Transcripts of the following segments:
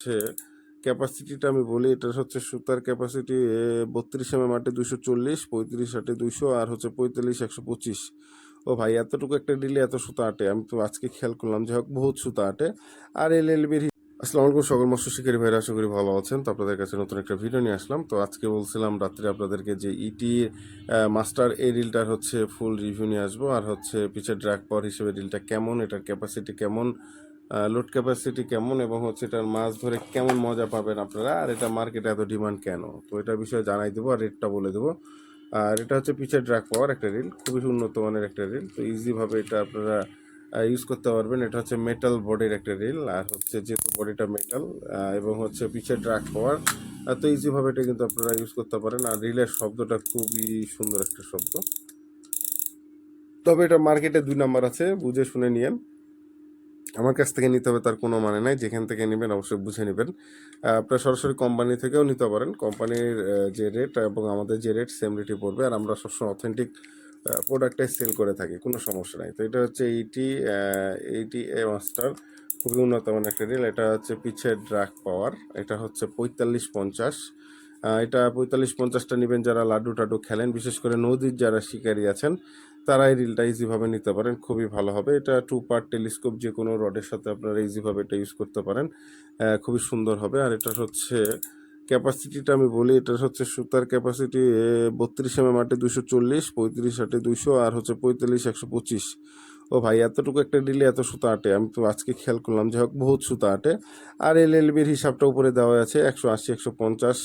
হচ্ছে ক্যাপাসিটিটা আমি বলি, এটা হচ্ছে সুতার ক্যাপাসিটি বত্রিশ এম এম আটে দুশো চল্লিশ, পঁয়ত্রিশ আটে দুশো আর হচ্ছে পঁয়তাল্লিশ, একশো পঁচিশ। ও ভাই, এতটুকু একটা ডিলে এত সুতা আটে, আমি তো আজকে খেয়াল করলাম যে হোক, বহুত সুতা আটে। আর এল এল বির আসসালামু আলাইকুম সকল মৎস্য শিকারী ভাইরা, আশা করি ভালো আছেন। তো আপনাদের কাছে নতুন একটা ভিডিও নিয়ে আসলাম। তো আজকে বলছিলাম, রাত্রে আপনাদেরকে যে ইটি মাস্টার এই রিলটার হচ্ছে ফুল রিভিউ নিয়ে আসব। আর হচ্ছে পিছের ড্রাগ পাওয়ার হিসেবে রিলটা কেমন, এটার ক্যাপাসিটি কেমন লোড ক্যাপাসিটি কেমন এবং হচ্ছে এটার মাছ ধরে কেমন মজা পাবেন আপনারা? আর এটা মার্কেটে এত ডিমান্ড কেন? তো এটা বিষয়ে জানাই দেবো, আর রেটটা বলে দেবো। আর এটা হচ্ছে পিছের ড্রাগ পাওয়ার একটা রিল খুবই উন্নত মানের একটা রিল তো ইজিভাবে এটা আপনারা ইউজ করতে পারবেন। এটা হচ্ছে মেটাল বডির একটা রিল আর হচ্ছে যেহেতু বডিটা মেটাল এবং হচ্ছে পিছের ড্রাগ পাওয়ার তো ইজিভাবে এটা কিন্তু আপনারা ইউজ করতে পারেন। আর রিলের শব্দটা খুবই সুন্দর একটা শব্দ। তবে এটা মার্কেটে দুই নাম্বার আছে, বুঝে শুনে নিয়েন। আমার কাছ থেকে নিতে হবে তার কোনো মানে নাই, যেখান থেকে নেবেন অবশ্যই বুঝে নেবেন। আপনার সরাসরি কোম্পানি থেকেও নিতে পারেন। কোম্পানির যে রেট এবং আমাদের যে রেট সেম রেটই পড়বে আর আমরা সবসময় অথেন্টিক প্রোডাক্টটাই সেল করে থাকি, কোনো সমস্যা নাই। তো এটা হচ্ছে এইটি এইটি এ মাস্টার খুবই উন্নত মানের একটা রিল এটা হচ্ছে পিছের ড্রাগ পাওয়ার এটা হচ্ছে পঁয়তাল্লিশ পঞ্চাশ। এটা পঁয়তাল্লিশ পঞ্চাশটা নেবেন যারা লাড্ডু টাডু খেলেন, বিশেষ করে নদীর যারা শিকারী আছেন তারা এই রিলটা ইজিভাবে নিতে পারেন, খুবই ভালো হবে। এটা টু পার্ট টেলিস্কোপ যে কোনো রডের সাথে আপনারা ইজিভাবে এটা ইউজ করতে পারেন। খুবই সুন্দর হবে। আর এটা হচ্ছে ক্যাপাসিটিটা আমি বলি এটা হচ্ছে সুতার ক্যাপাসিটি বত্রিশ এম এম আটে দুশো চল্লিশ, পঁয়ত্রিশ আটে দুশো আর হচ্ছে পঁয়তাল্লিশ একশো পঁচিশ। ও ভাই, এতটুকু একটা ডিলে এত সুতা আটে। আমি তো আজকে খেয়াল করলাম যে হোক, বহুত সুতা আটে। আর এল এল বির হিসাবটা উপরে দেওয়া আছে, একশো আশি, একশো পঞ্চাশ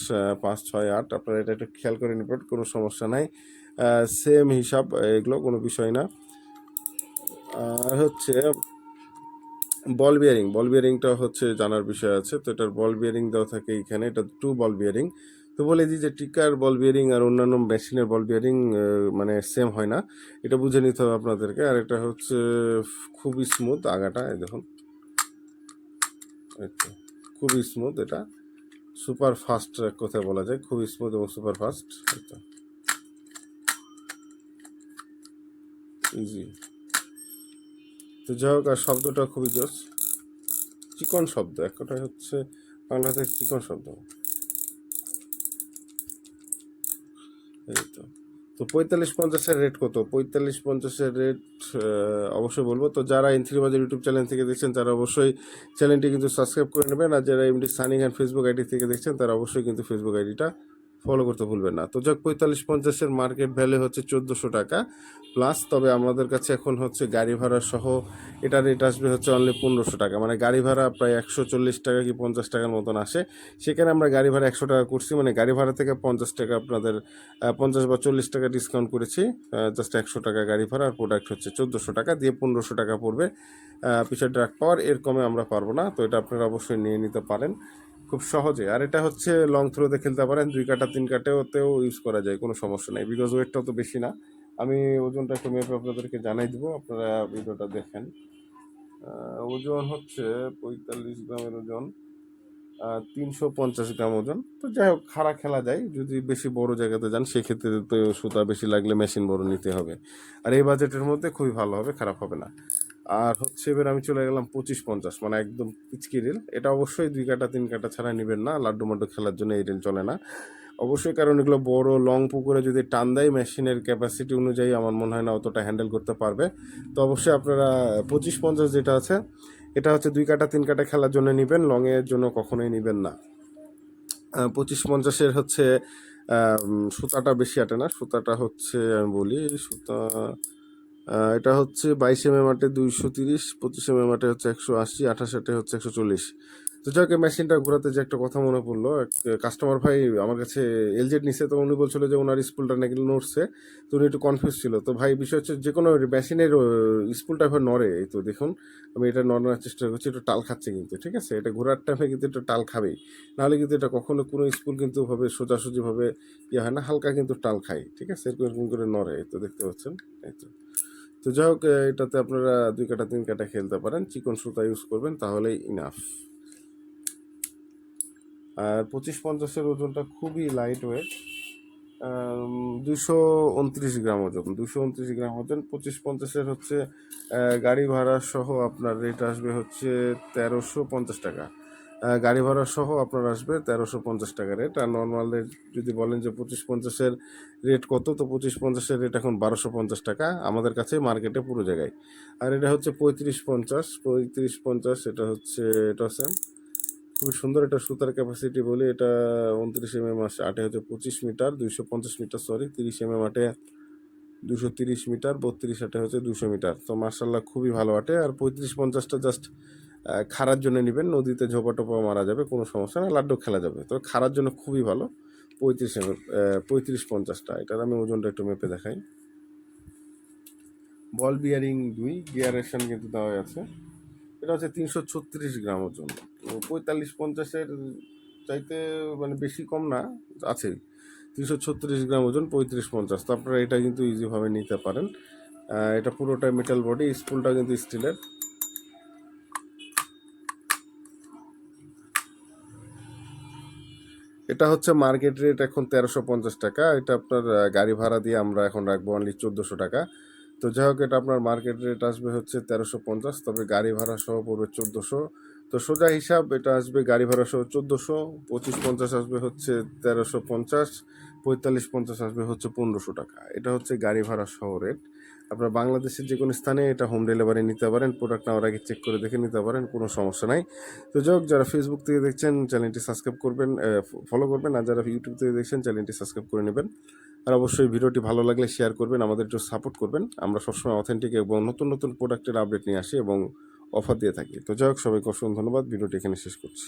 পাঁচ, ছয়, আট। আপনারা এটা একটু খেয়াল করে নেবেন, কোনো সমস্যা নাই। সেম হিসাব, এগুলো কোনো বিষয় না। আর হচ্ছে বল বিয়ারিং বল বিয়ারিংটা হচ্ছে জানার বিষয় আছে। তো এটার বল বিয়ারিং দেওয়া থাকে এইখানে, এটা টু বল বিয়ারিং তো বলে দিই যে টিকার বল বিয়ারিং আর অন্যান্য মেশিনের বল বিয়ারিং মানে সেম হয় না। এটা বুঝে নিতে হবে আপনাদেরকে। আর এটা হচ্ছে, খুবই স্মুথ আগাটা দেখুন। খুবই স্মুথ এটা। সুপার ফাস্ট কোথায় বলা যায়? খুবই স্মুথ এবং সুপার ফাস্ট ইজি তো যাই হোক, আর শব্দটা খুবই জোস। চিকন শব্দ, এক কথায় হচ্ছে বাংলাতে চিকন শব্দ। এই তো। তো পঁয়তাল্লিশ পঞ্চাশের রেট কত? পঁয়তাল্লিশ পঞ্চাশের রেট অবশ্যই বলব। তো যারা এনথ্রি বাজার ইউটিউব চ্যানেল থেকে দেখছেন, তারা অবশ্যই চ্যানেলটি কিন্তু সাবস্ক্রাইব করে নেবেন। আর যারা এমনি সানিং অ্যান্ড ফেসবুক আইডি থেকে দেখছেন, তারা অবশ্যই কিন্তু ফেসবুক আইডিটা ফলো করতে ভুলবেন না। তো যাক, পঁয়তাল্লিশ পঞ্চাশের মার্কেট ভ্যালু হচ্ছে চোদ্দোশো টাকা। প্লাস তবে আমাদের কাছে এখন হচ্ছে গাড়ি ভাড়া সহ এটা রেট আসবে হচ্ছে অনলি পনেরোশো টাকা। মানে গাড়ি ভাড়া প্রায় একশো চল্লিশ টাকা কি পঞ্চাশ টাকার মতন আসে। সেখানে আমরা গাড়ি ভাড়া একশো টাকা করছি। মানে গাড়ি ভাড়া থেকে পঞ্চাশ টাকা আপনাদের পঞ্চাশ বা চল্লিশ টাকা ডিসকাউন্ট করেছি। জাস্ট একশো টাকা গাড়ি ভাড়া আর প্রোডাক্ট হচ্ছে চোদ্দোশো টাকা। দিয়ে পনেরোশো টাকা পড়বে পিছিয়ে ড্রাগ পাওয়ার এর কমে আমরা পারব না। তো এটা আপনারা অবশ্যই নিয়ে নিতে পারেন। খুব সহজে। আর এটা হচ্ছে লং থ্রোতে খেলতে পারেন, দুই কাটা, তিন কাটেওতেও ইউজ করা যায়, কোনো সমস্যা নেই। বিকজ ওয়েটটাও তো বেশি না। আমি ওজনটা একটু মেপে আপনাদেরকে জানাই দেবো, আপনারা ভিডিওটা দেখেন। ওজন হচ্ছে পঁয়তাল্লিশ গ্রামের ওজন। তিনশো পঞ্চাশ গ্রাম ওজন। তো যাই হোক, খাড়া খেলা যায়। যদি বেশি বড় জায়গাতে যান, সেক্ষেত্রে তো সুতা বেশি লাগলে মেশিন বড় নিতে হবে। আর এই বাজেটের মধ্যে খুবই ভালো হবে, খারাপ হবে না। আর হচ্ছে এবার আমি চলে গেলাম পঁচিশ পঞ্চাশ মানে একদম পিচকি রিল। এটা অবশ্যই দুই কাটা, তিন কাটা ছাড়া নেবেন না লাড্ডু মাড্ডু খেলার জন্য এই রিল চলে না। অবশ্যই কারণ এগুলো বড়, লং পুকুরে যদি টান দেয়, মেশিনের ক্যাপাসিটি অনুযায়ী আমার মনে হয় না অতটা হ্যান্ডেল করতে পারবে। তো অবশ্যই আপনারা পঁচিশ পঞ্চাশ যেটা আছে এটা হচ্ছে দুই কাটা, তিন কাটা খেলার জন্য নেবেন লংয়ের জন্য কখনোই নেবেন না। পঁচিশ পঞ্চাশের হচ্ছে সুতাটা বেশি আটে না, সুতাটা হচ্ছে, আমি বলি, সুতা এটা হচ্ছে বাইশ এম এম আটে দুইশো তিরিশ, পঁচিশ এম এম আটে হচ্ছে একশো আশি, আঠাশ আটে হচ্ছে একশো চল্লিশ। তো যাক মেশিনটা ঘোরাতে যে একটা কথা মনে পড়ল কাস্টমার ভাই আমার কাছে এলজেড নিছে, তো উনি বলছিল যে ওনার স্কুলটা নাকি নড়ছে, তো উনি একটু কনফিউজ ছিল। তো ভাই, বিষয় হচ্ছে যে কোনো মেশিনের স্কুলটা এবার নড়ে, এই তো দেখুন, আমি এটা নড়ানোর চেষ্টা করছি, একটু টাল খাচ্ছে কিন্তু, ঠিক আছে? এটা ঘোরার টাইমে কিন্তু একটু টাল খাবেই, নাহলে কিন্তু এটা কখনো কোনো স্কুল কিন্তু ভাবে সোজাসুজিভাবে ইয়ে হয় না, হালকা কিন্তু টাল খায়, ঠিক আছে? এরকম এরকম করে নড়ে, এই তো দেখতে পাচ্ছেন, এই তো। তো যাই হোক, এটাতে আপনারা দুই কাটা, তিন কাটা খেলতে পারেন, চিকন সুতা ইউজ করবেন, তাহলেই ইনাফ আর পঁচিশ পঞ্চাশের ওজনটা খুবই লাইট ওয়েট দুশো উনত্রিশ গ্রাম ওজন। দুশো উনত্রিশ গ্রাম ওজন, পঁচিশ পঞ্চাশের হচ্ছে গাড়ি ভাড়া সহ আপনার রেট আসবে হচ্ছে তেরোশো পঞ্চাশ টাকা। গাড়ি ভাড়া সহ আপনার আসবে তেরোশো পঞ্চাশ টাকা রেট আর নর্মালের যদি বলেন যে পঁচিশ পঞ্চাশের রেট কত, তো পঁচিশ পঞ্চাশের রেট এখন বারোশো পঞ্চাশ টাকা আমাদের কাছে মার্কেটে পুরো জায়গায়। আর এটা হচ্ছে পঁয়ত্রিশ পঞ্চাশ পঁয়ত্রিশ পঞ্চাশ, এটা হচ্ছে, এটা খুবই সুন্দর এটা সুতার ক্যাপাসিটি বলি, এটা উনত্রিশ এম এম আসে, আটে হচ্ছে পঁচিশ মিটার, দুইশো পঞ্চাশ মিটার সরি তিরিশ এম এম আটে দুশো তিরিশ মিটার, বত্রিশ আটে হচ্ছে দুশো মিটার। তো মার্শাল্লাহ খুবই ভালো আটে, আর পঁয়ত্রিশ পঞ্চাশটা জাস্ট খারার জন্য নেবেন, নদীতে ঝোপা টোপা মারা যাবে, কোনো সমস্যা না লাড্ডু খেলা যাবে। তবে খারার জন্য খুবই ভালো, পঁয়ত্রিশ এম পঁয়ত্রিশ পঞ্চাশটা এটার আমি ওজনটা একটু মেপে দেখাই। বল বিয়ারিং দুই গিয়ারেশন কিন্তু দেওয়া আছে। এটা হচ্ছে তিনশো ছত্রিশ গ্রাম ওজন। পঁয়তাল্লিশ পঞ্চাশের চাইতে মানে বেশি কম না, আছে। তিনশো ছত্রিশ গ্রাম ওজন, পঁয়ত্রিশ পঞ্চাশ। তো আপনারা এটা কিন্তু ইজিভাবে নিতে পারেন। এটা পুরোটাই মেটাল বডি স্পুলটা কিন্তু স্টিলের এটা হচ্ছে মার্কেট রেট এখন তেরোশো পঞ্চাশ টাকা। এটা আপনার গাড়ি ভাড়া দিয়ে আমরা এখন রাখব অনলি চোদ্দোশো টাকা। তো যাই হোক, এটা আপনার মার্কেট রেট আসবে হচ্ছে তেরোশো পঞ্চাশ, তবে গাড়ি ভাড়া সহ পড়বে চোদ্দোশো। তো সোজা হিসাব, এটা আসবে গাড়ি ভাড়া সহ চোদ্দোশো, পঁচিশ পঞ্চাশ আসবে হচ্ছে তেরোশো পঞ্চাশ, পঁয়তাল্লিশ পঞ্চাশ আসবে হচ্ছে পনেরোশো টাকা। এটা হচ্ছে গাড়ি ভাড়া সহ রেট আপনার বাংলাদেশের যে কোনো স্থানে এটা হোম ডেলিভারি নিতে পারেন প্রোডাক্ট নেওয়ার আগে চেক করে দেখে নিতে পারেন, কোনো সমস্যা নাই। তো যাই হোক, যারা ফেসবুক থেকে দেখছেন চ্যানেলটি সাবস্ক্রাইব করবেন ফলো করবেন, আর যারা ইউটিউব থেকে দেখছেন চ্যানেলটি সাবস্ক্রাইব করে নেবেন। আর অবশ্যই ভিডিওটি ভালো লাগলে শেয়ার করবেন, আমাদের একটু সাপোর্ট করবেন। আমরা সবসময় অথেন্টিক এবং নতুন নতুন প্রোডাক্টের আপডেট নিয়ে আসি এবং অফার দিয়ে থাকি। তো যাই হোক, সবাইকে অসংখ্য ধন্যবাদ। ভিডিওটি এখানে শেষ করছি।